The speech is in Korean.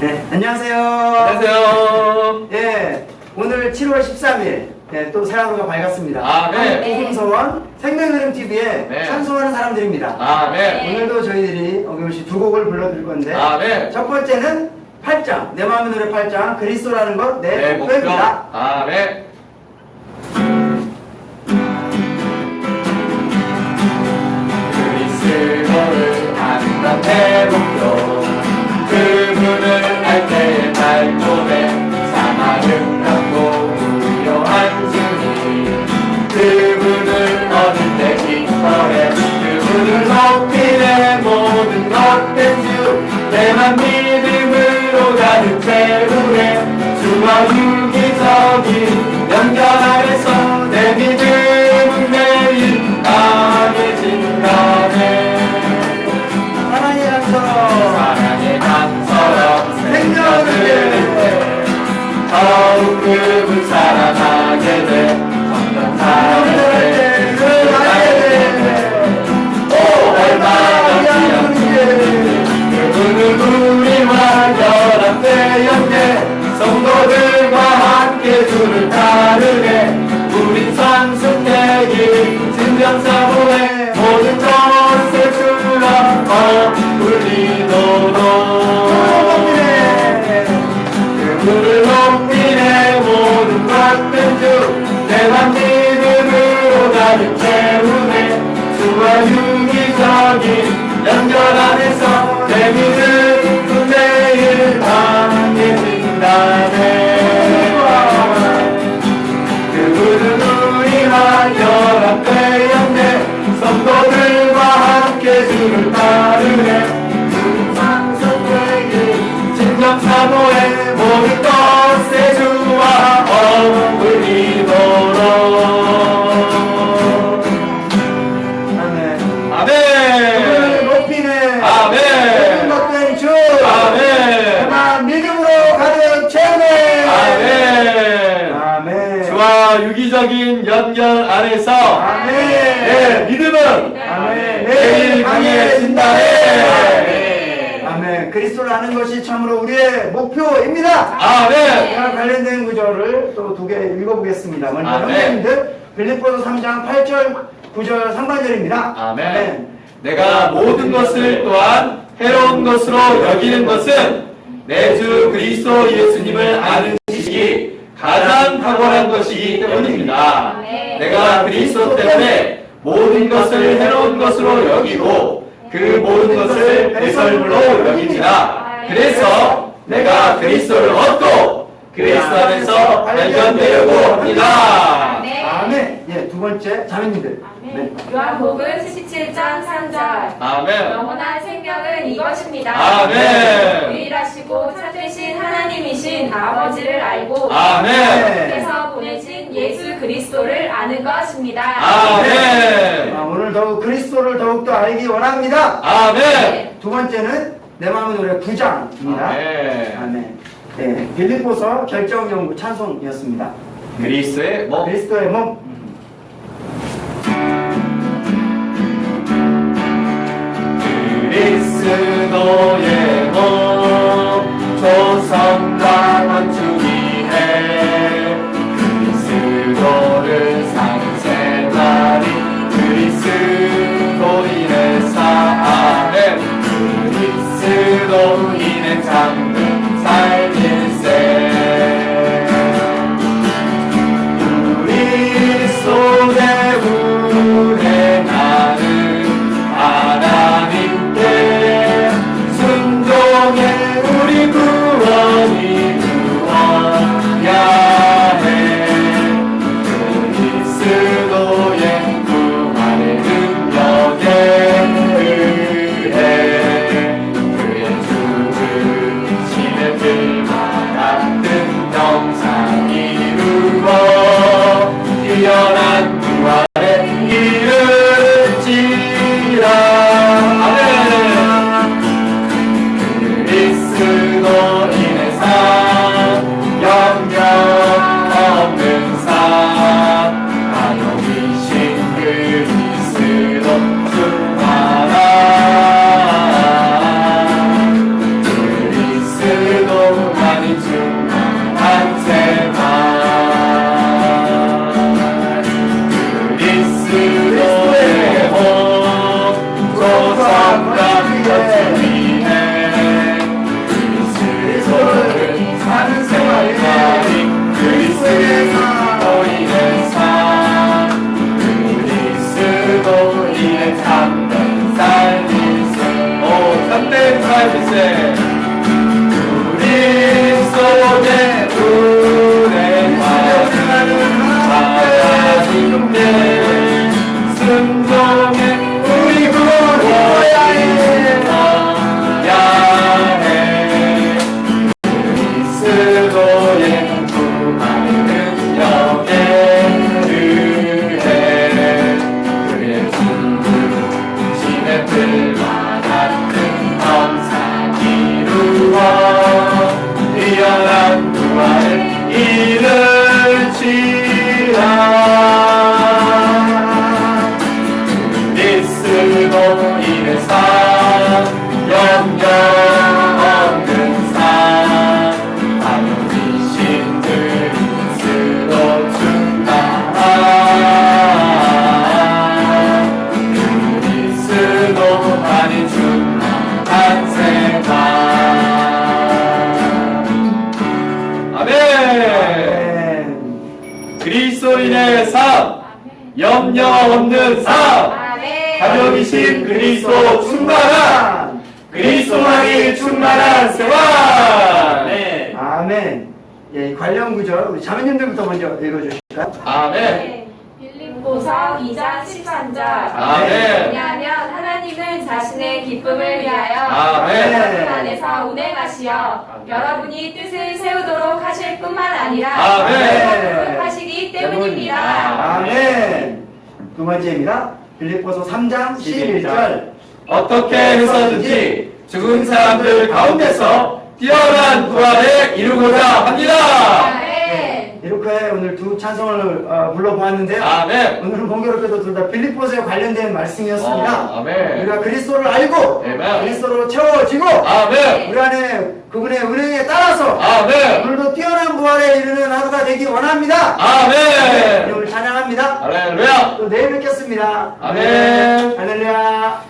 네, 안녕하세요. 안녕하세요. 예, 오늘 7월 13일, 예, 또 새하루가 밝았습니다. 아, 네. 홍성원 생명흐름 TV에 네. 찬송하는 사람들입니다. 아, 네. 오늘도 저희들이 어김없이 두 곡을 불러드릴 건데, 아, 네. 첫 번째는 8장, 내 마음의 노래 8장, 그리스도라는 것, 내 네, 목표. 목표입니다. 아, 네. 그리스도를 아는 것내 모든 것된 주 내만 믿음으로 가는 채우에 주와 유기적인 연결 아래 유기적인 연결 안에서 내 믿음 매일 강해진다네. 그분은 우리와 연합되었네. 성도들과 함께 주를 따르네. 우린 상속되기 진정 사모의 모든 것에 주와 어울리도 유기적인 연결 안에서 아멘. 내 믿음은 아멘. 매일 강해진다 네 아멘. 그리스도를 아는 것이 참으로 우리의 목표입니다. 아멘 이와 관련된 구절을 또 두 개 읽어보겠습니다. 먼저 아멘. 형제님들 빌립보서 3장 8절 9절 상반절입니다. 아멘. 내가 모든 것을 또한 해로운 것으로 여기는 것은 내 주 그리스도 예수님을 아는 지식이 가장 탁월한 것이기 때문입니다. 아멘. 내가 그리스도 때문에 모든 것을 해로운 것으로 여기고 그 모든 것을 배설물로 여기니라. 그래서 내가 그리스도를 얻고 그리스도 안에서 발견되려고 합니다. 네. 아멘. 예, 두 번째 자매님들. 네. 요한복음 17장 3절 아멘. 영원한 생명은 이것입니다. 아멘. 유일하시고 참되신 하나님이신 아버지를 알고 아멘. 께서 보내신 예수 그리스도를 아는 것입니다. 아멘. 아, 오늘 더욱 그리스도를 더욱더 알기 원합니다. 아멘. 두 번째는 내 마음의 노래 9장입니다. 아멘. 아멘. 네, 빌립보서 결정연구 찬송이었습니다. 그리스의 몸. 그리스도의 몸. 그리스도의 염려 없는 삶 아멘. 가족이신 그리스도 충만한 그리스도만이 충만한 생활. 네. 아멘. 예, 이 관련 구절 우리 자매님들부터 먼저 읽어주실까요? 아멘. 네. 빌립보서 2장 13절. 아멘. 왜냐하면 하나님은 자신의 기쁨을 위하여 아멘. 여러분 안에서 운행하시어 여러분이 뜻을 세우도록 하실 뿐만 아니라 아멘. 하시기 때문입니다. 아멘. 두 번째입니다. 빌립보서 3장 11절. 어떻게 해서든지 죽은 사람들 가운데서 뛰어난 부활을 이루고자 합니다. 이렇게 오늘 두 찬송을 어, 불러보았는데요. 아멘. 오늘은 공교롭게도 둘 다 빌립보서에 관련된 말씀이었습니다. 어, 아멘. 우리가 그리스도를 알고 아멘. 그리스도로 채워지고 아멘. 우리 안에 그분의 은행에 따라서 아멘. 오늘도 뛰어난 부활에 이르는 하루가 되기 원합니다. 네, 아멘. 오늘 찬양합니다. 할렐루야. 또 내일 뵙겠습니다. 아멘. 할렐루야.